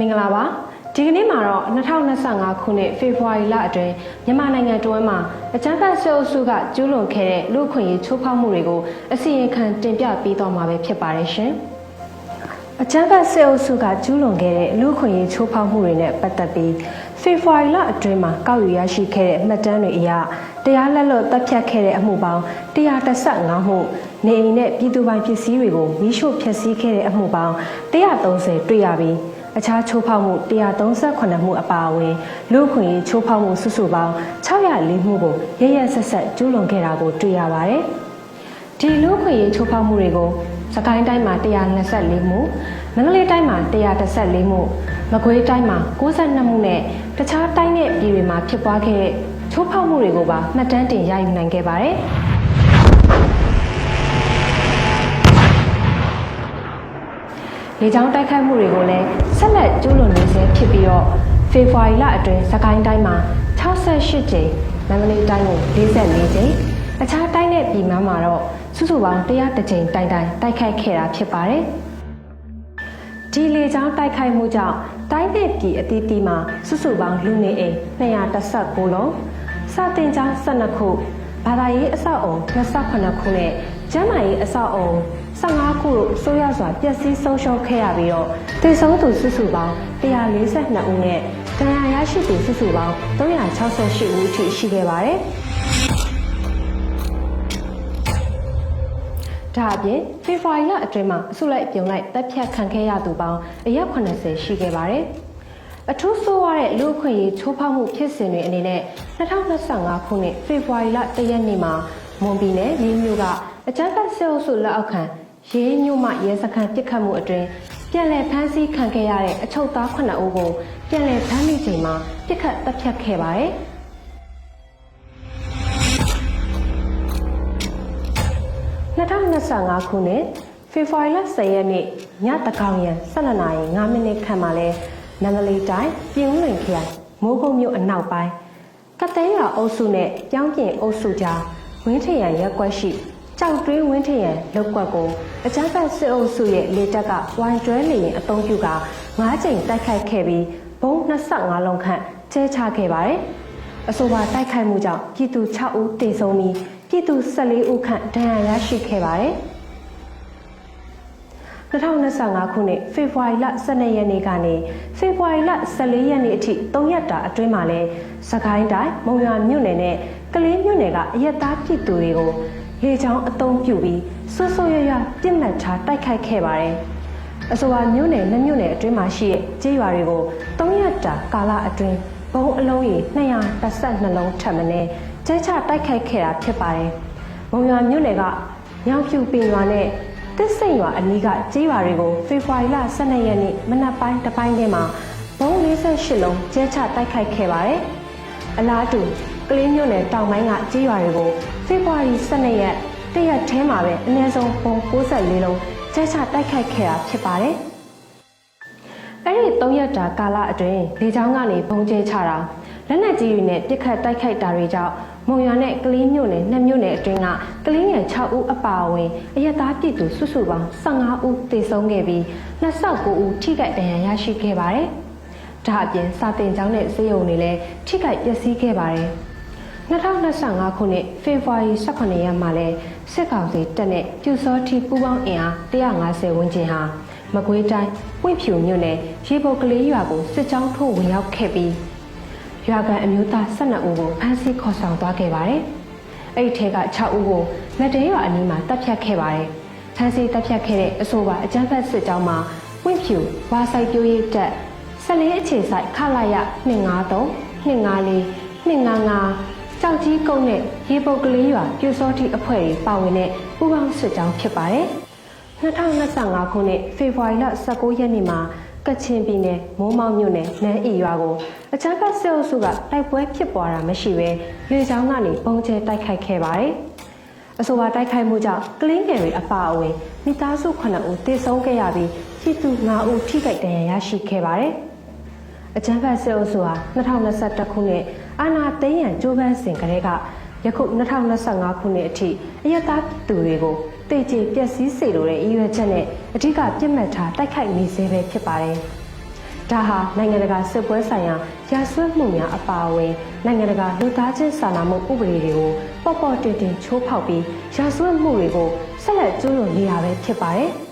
မင်္ဂလာပါဒီကနေ့မှာတော့2025ခုနှစ်ဖေဖော်ဝါရီလအတွင်းမြန်မာနိုင်ငံတွင်းမှာအကြမ်းဖက်ဆဲအုပ်စုကကျူးလွန်ခဲ့တဲ့လူ့အခွင့်အရေးချိုးဖောက်မှုတွေကိုအစီရင်ခံတင်ပြပေးသွားမှာပဲဖြစ်ပါတယ်ရှင်အကြမ်းဖက်ဆဲအုပ်စုကကျူးလွန်ခဲ့တဲ့လူ့အခွင့်အရေးချိုးဖောက်မှုတွေနဲ့ပတ်သက်ပြီးဖေဖော်ဝါရီလအတွင်းမှာကောက်ယူရရှိခဲ့တဲ့မှတ်တမ်းတွေအရတရားလက်လွတ်တပ်ဖြတ်ခဲ့တဲ့အမှုပေါင်း135မှုနေအိမ်နဲ့ပြည်သူပိုင်ပစ္စည်းတွေကိုမိရှို့ဖျက်ဆီးခဲ့တဲ့အမှုပေါင်း130တွေ့ရပြီး အခြားချိုးဖောက်မှု138မှုအပါအဝင်လူ့အခွင့်အရေးချိုးဖောက်မှုစုစုပေါင်း604မှုကိုရရဆက်ဆက်ကျူးလွန်ခဲ့တာကိုတွေ့ရပါတယ်။ဒီလူ့အခွင့်အရေးချိုးဖောက်မှုတွေကိုစကိုင်းတိုင်းမှာ124မှုမန္တလေးတိုင်းမှာ114မှုမကွေးတိုင်းမှာ62မှုနဲ့တခြားတိုင်းနဲ့ပြည်တွေမှာဖြစ်ပွားခဲ့တဲ့ချိုးဖောက်မှုတွေကိုပါမှတ်တမ်းတင်ရယူနိုင်ခဲ့ပါတယ်။ လေကြောင်းတိုက်ခိုက်မှုတွေကိုလည်းဆက်လက်ကျူးလွန်နေဆဲဖြစ်ပြီးတော့ဖေဖော်ဝါရီလအတွင်းစကိုင်းတိုင်းမှာ68ကြိမ်မန္တလေးတိုင်းကို44ကြိမ်အခြားတိုင်းနဲ့ပြည်မမှာတော့စုစုပေါင်း100ကြိမ်တိုင်တိုင်တိုက်ခိုက်ခဲ့တာဖြစ်ပါတယ်။ဒီလေကြောင်းတိုက်ခိုက်မှုကြောင့်တိုင်းနဲ့ပြည်အသီးသီးမှာစုစုပေါင်းလူနေအိမ်219လုံးစာတင်ကျောင်း12ခုဘာသာရေးအဆောက်အုံ28ခုနဲ့ ကျန်းမာရေးအဆောက်အုံ15ခုတို့ဆိုးရစွာပျက်စီးဆုံးရှုံးခဲ့ရပြီးတော့တည်ဆုံးသူစုစုပေါင်း142ဦးနဲ့ဒဏ်ရာရရှိသူစုစုပေါင်း368ဦးအထိရှိခဲ့ပါတယ်။ဒါအပြင်ဖေဖော်ဝါရီလအတွင်းမှာအစုလိုက်ပြုံလိုက်တပ်ဖြတ်ခံခဲ့ရသူပေါင်းအယောက်80ရှိခဲ့ပါတယ်။အထူးဆိုးရတဲ့လူအခွင့်အရေးချိုးဖောက်မှုဖြစ်စဉ်တွေအနေနဲ့2025ခုနှစ်ဖေဖော်ဝါရီလ1ရက်နေ့မှာ မွန်ပြည်နယ်ရေးမြို့ကအကြမ်းဖက်ဆဲအုပ်စုလက်အောက်ခံရေးမြို့မှရဲစခန်းပစ်ခတ်မှုအတွင်းပြန်လည်ဖမ်းဆီးခံခဲ့ရတဲ့အချုပ်သား9ဦးကိုပြန်လည်ဖမ်းမိချိန်မှာပစ်ခတ်တပ်ဖြတ်ခဲ့ပါတယ်။2025ခုနှစ်ဖေဖော်ဝါရီလ10ရက်နေ့ညတကောင်ရန်12နာရီ5မိနစ်ခန့်မှာလဲနန္ဒလီတိုင်းပြည်ဦးလွင်ခရိုင်မိုးကုတ်မြို့အနောက်ပိုင်းကသိန်းရွာအုပ်စုနဲ့ပြောင်းပြင်အုပ်စုကြား ဝင်းထရန်ရက်ကွက်ရှိကြောက်တွင်းဝင်းထရန်လောက်ကွက်ကိုအကြမ်းဖက်စစ်အုပ်စုရဲ့လေတပ်ကဝိုင်ကျွဲလေရင်အုံပြုက9ကြိမ်တိုက်ခိုက်ခဲ့ပြီးဘုံ25လုံးခန့်ကျဲချခဲ့ပါတယ်။အဆိုပါတိုက်ခိုက်မှုကြောင့်ပြည်သူ6ဦးသေဆုံးပြီးပြည်သူ14ဦးခန့်ဒဏ်ရာရရှိခဲ့ပါတယ်။ 2025ခုနှစ်ဖေဖော်ဝါရီလ12ရက်နေ့ကနေဖေဖော်ဝါရီလ14ရက်နေ့အထိ3ရက်တာအတွင်းမှာလဲစကိုင်းတိုင်းမုံရွာမြို့နယ်နဲ့ကလေးမြို့နယ်ကအရက်သားပြည်သူတွေကိုလေကြောင်းအုံပြုပြီးဆွဆွရရပြစ်မှတ်ထားတိုက်ခိုက်ခဲ့ပါတယ်။အဆိုပါမြို့နယ်နဲ့မြို့နယ်အတွင်းမှာရှိတဲ့ကျေးရွာတွေကို3ရက်တာကာလအတွင်းဘုံအလုံးကြီး212လုံးထပ်မင်းကျဲချတိုက်ခိုက်ခဲ့တာဖြစ်ပါတယ်။မုံရွာမြို့နယ်ကညောင်ဖြူပင်ရွာနဲ့ တစ်စိန်ရွာအနီးကကြေးရွာတွေကိုဖေဖော်ဝါရီလ12ရက်နေ့မနက်ပိုင်းတစ်ပိုင်းထဲမှာဘုံ48လုံးကျဲချတိုက်ခိုက်ခဲ့ပါတယ်။အလားတူကလေးမြို့နယ်တောင်ပိုင်းကကြေးရွာတွေကိုဖေဖော်ဝါရီ12ရက်တရက်ထဲမှာပဲအနည်းဆုံးဘုံ64လုံးကျဲချတိုက်ခိုက်ခဲ့တာဖြစ်ပါတယ်။အဲ့ဒီ3ရက်တာကာလအတွင်းလေကြောင်းကနေဘုံကျဲချတာလက်နက်ကြီးတွေနဲ့ပစ်ခတ်တိုက်ခိုက်တာတွေကြောင့် မုံရွာနဲ့ကလေးမြို့နယ်နှစ်မြို့နယ်အတွင်းကကလေးငယ်6ဦးအပါအဝင်အရက်သားပြည်သူစုစုပေါင်း15ဦးသေဆုံးခဲ့ပြီး29ဦးထိခိုက်ဒဏ်ရာရရှိခဲ့ပါတယ်။ဒါအပြင်စာတင်ကျောင်းနဲ့စေယုံတွေလည်းထိခိုက်ပျက်စီးခဲ့ပါတယ်။2025ခုနှစ်ဖေဖော်ဝါရီ18ရက်မှာလဲစစ်ကောင်စီတပ်နဲ့ပြူစောထီပူးပေါင်းအင်အား150ဝန်းကျင်ဟာမကွေးတိုင်းပွင့်ဖြူမြို့နယ်ရေပုတ်ကလေးရွာကိုစစ်ကြောင်းထိုးဝင်ရောက်ခဲ့ပြီး ရွာကန်အမျိုးသား12ဦးကိုဖမ်းဆီးခေါ်ဆောင်သွားခဲ့ပါတယ်။အဲ့ဒီထဲက6ဦးကိုမတဲရွာအနီးမှာတပ်ဖြတ်ခဲ့ပါတယ်။ဖမ်းဆီးတပ်ဖြတ်ခဲ့တဲ့အဆိုပါအကြမ်းဖက်စစ်ကြောင်းမှာဝင့်ဖြူဝါဆိုင်ပြိုးရေးတပ်14အခြေဆိုင်ခလာရ253 254 255ကြောက်ကြီးကုန်းနဲ့ရေပုတ်ကလေးရွာပြူစောတိအဖွဲ့တွေပါဝင်တဲ့ပူးပေါင်းစစ်ကြောင်းဖြစ်ပါတယ်။2025ခုနှစ်ဖေဖော်ဝါရီလ19ရက်နေ့မှာ ကချင်ပြည်နယ်မိုးမောက်မြို့နယ်နန်းအီရွာကိုအချမ်းဖတ်စစ်အုပ်စုကတိုက်ပွဲဖြစ်ပွားတာမရှိဘဲလေကြောင်းကနေပုံကျဲတိုက်ခိုက်ခဲ့ပါတယ်။အဆိုပါတိုက်ခိုက်မှုကြောင့်ကလင်းငယ်တွေအပါအဝင်မိသားစု9ဦးသေဆုံးခဲ့ရပြီးပြည်သူ9ဦးထိခိုက်ဒဏ်ရာရရှိခဲ့ပါတယ်။အချမ်းဖတ်စစ်အုပ်စုဟာ2021ခုနှစ်အာဏာသိမ်းရန်ကြိုးပမ်းစဉ်ကတည်းကယခု2025ခုနှစ်အထိအယက်သားသူတွေကို တေချေပျက်စီးစေလိုတဲ့ရည်ရွယ်ချက်နဲ့အဓိကပြစ်မှတ်ထားတိုက်ခိုက်နေစေပဲဖြစ်ပါတယ်။ဒါဟာနိုင်ငံတကာစစ်ပွဲဆိုင်ရာရာဇဝတ်မှုများအပါအဝင်နိုင်ငံတကာလူသားချင်းစာနာမှုဥပဒေတွေကိုပေါ့ပေါ့တင်တင်ချိုးဖောက်ပြီးရာဇဝတ်မှုတွေကိုဆက်လက်ကျူးလွန်နေရပဲဖြစ်ပါတယ်။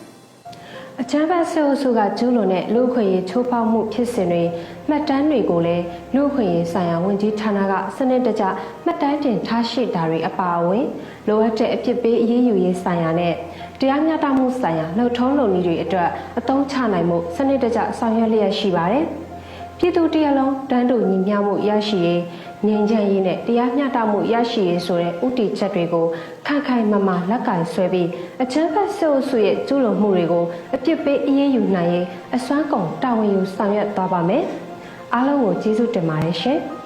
အချမ်းဘတ်ဆဲအုပ်စုကကျူးလွန်တဲ့လူ့အခွင့်အရေးချိုးဖောက်မှုဖြစ်စဉ်တွေမှတ်တမ်းတွေကိုလည်းလူ့အခွင့်အရေးဆိုင်ရာဝန်ကြီးဌာနကစနစ်တကျမှတ်တမ်းတင်ထားရှိတာတွေအပါအဝင်လိုအပ်တဲ့အပြစ်ပေးအရေးယူရေးဆိုင်ရာနဲ့တရားမျှတမှုဆိုင်ရာလှုပ်ထုံးလုပ်နည်းတွေအတွက်အသုံးချနိုင်မှုစနစ်တကျဆောင်ရွက်လျက်ရှိပါတယ်။ပြည်သူတရလုံးတန်းတူညီမျှမှုရရှိရေး ငြိမ်းချမ်းရေးနဲ့တရားမျှတမှုရရှိရေးဆိုတဲ့ဥတီချက်တွေကိုခိုင်ခိုင်မာမာလက်ကင်ဆွဲပြီးအချမ်းဖတ်ဆုပ်ဆုရဲ့ကျူးလွန်မှုတွေကိုအပြစ်ပေးအရေးယူနိုင်ရေးအစွမ်းကုန်တာဝန်ယူဆောင်ရွက်သွားပါမယ်။အားလုံးကိုကျေးဇူးတင်ပါတယ်ရှင်။